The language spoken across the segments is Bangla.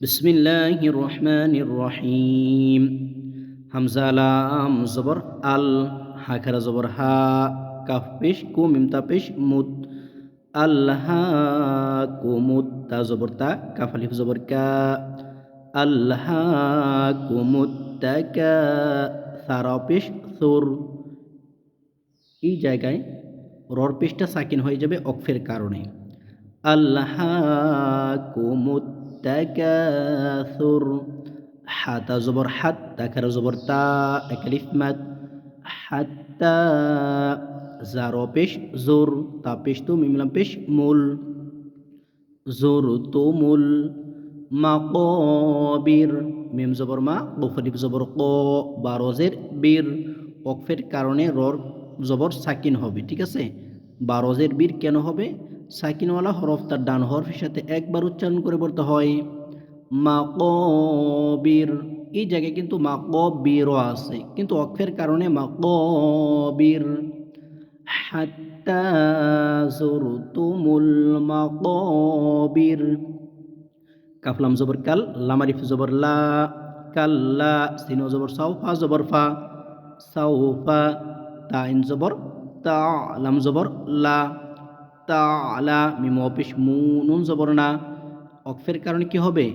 বিসমিল্লাহির রহমানির রহিম হামজা, লাম, জবর, আল, হাখারা, জবর, হা, কাফ, পেশ, কু মিমতা পেশ মুদ আল্লাহ কুমুদ তা, জবর, তা, কাফ, আলিফ, জবর, কা আল্লাহ কুমুদ তা, কা সারা পেশ, সুর। এই জায়গায় রর, পেশটা সাকিন হয়ে যাবে অক্ষের কারণে। আল্লাহ কুমুদ জবর হাত তাকার জবর তা একালিফ মাত হাত্তা জারো পেশ জোর তা পেশ তো মিমলাম পেশ মূল জোর তো মূল মাকবির মিম জবর মা বফরিফ জবর ক বারোজের বীর অকফের কারণে রর জবর সাকিন হবে ঠিক আছে؟ বারোজের বীর কেন হবে؟ সাকিনওয়ালা হরফ তার ডান হরফের সাথে একবার উচ্চারণ করে বলতে হয়। মাকবির। এই জায়গায় কিন্তু মাকবিরও আছে, কিন্তু অক্ষের কারণে মাকবির। হাত্তা জুরতুমুল মাকবির। কাফলাম জবর কাল, লামারিফ জবর লা কাল্লা সিনো জবর সাউফা জবর ফা সাউফা তাইন জবর তা, লাম জবর লা। তালা মিম অপিস মু নুন জবর না অকফের কারণে কি হবে?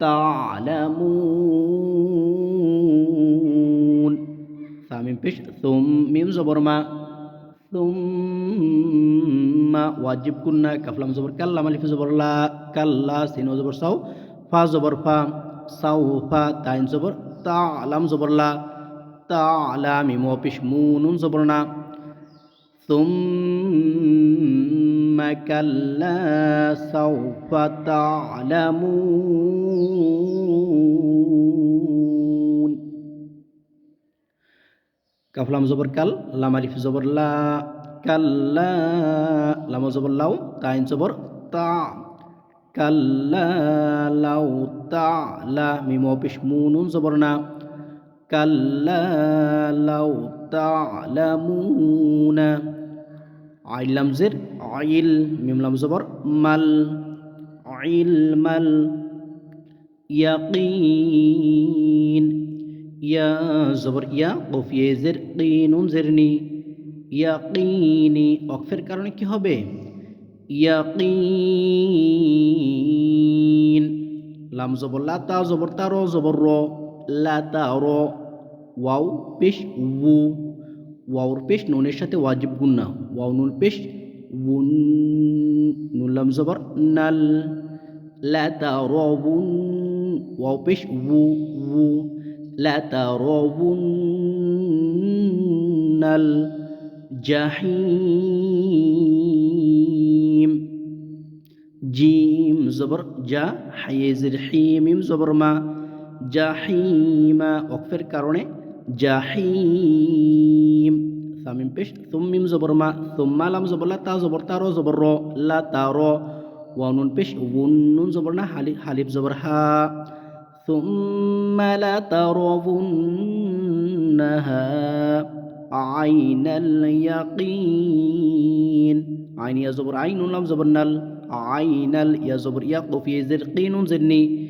তালামুন সামিম পেশ তুম মিম জবর মা ওয়াজিব কুন্না, কাফলাম জবর, কাল্লা মালিফ জবর, লা, কাল্লা সিন জবর, সাউ, ফা জবর, ফা, সাউ, ফা, তাইন জবর তালাম জবর, লা। তালা মিম অপিস মু নুন জবর না ثم كلا سوف تعلمون. كف لام زبر كل لام ألف زبر لا كلا لام زبر لاو تاين زبر تا كلا لو تعلى ميم وبش مون زبرنا كلا لو تعلمون আইলাম জের আইল মিমলাম জবর মাল আইল মাল ইয়াকিন ইয়া জবর ইয়া কফিয়ে জের কিনুন জেরনি ইয়াকিনি অক্ষের কারণে কি হবে ইয়াকিন লাম জবর লা তা জবর তা র জবর র লা তা র ওয়াও পেশ উ ওয়াওর পেশ নুনের সাথে ওয়াজিব গুন্না ওয়াও নুন পেশ উন নুল্লাম জবর নাল লা তারাবুন ওয়াও পেশ উ উ লা তারাবুন্নাল জাহিম জিম জবর জা হাইজের হিমিম জবর মা জাহিমা অকফের কারণে جحيم. ثم بش ثم ميم زبر ما ثم لم زبر لا تا زبر تا رو زبر رو لا تا رو. ونون بش ونون زبرنا حليب حليب زبر ها. ثم لا ترونها عين اليقين عين يا زبر عين لم زبر نل. عين يا زبر يقو في زرقين زني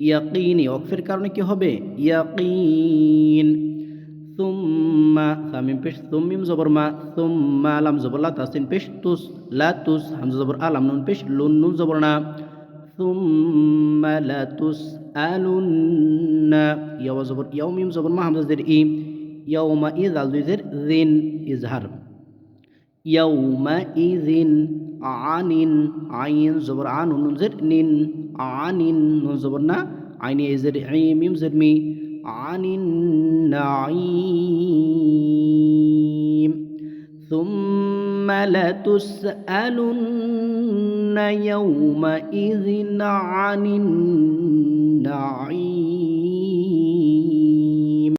يقيني وكفر كارنكي هبه. يقين সুম্মা সামিম পেশ সুমিম জবর মা সুম্মা আলাম জবর লা তাসিন পেশ তুস লা তুস হামজা জবর আলাম নুন পেশ লুন নুন জবর না সুম্মা লা তুস আলুন্না ইয়াওয়া জবর ইয়াও মিম জবর মা হামজা জের ই ইয়াউমা ইজ আল দুই জের জিন ইজহার ইয়াউমা ইজিন আনিন আইন জবর আন নুন জের নিন আনিন নুন জবর না আইনি এজের মিম জের মি عن النعيم ثم لتسألن يومئذ عن النعيم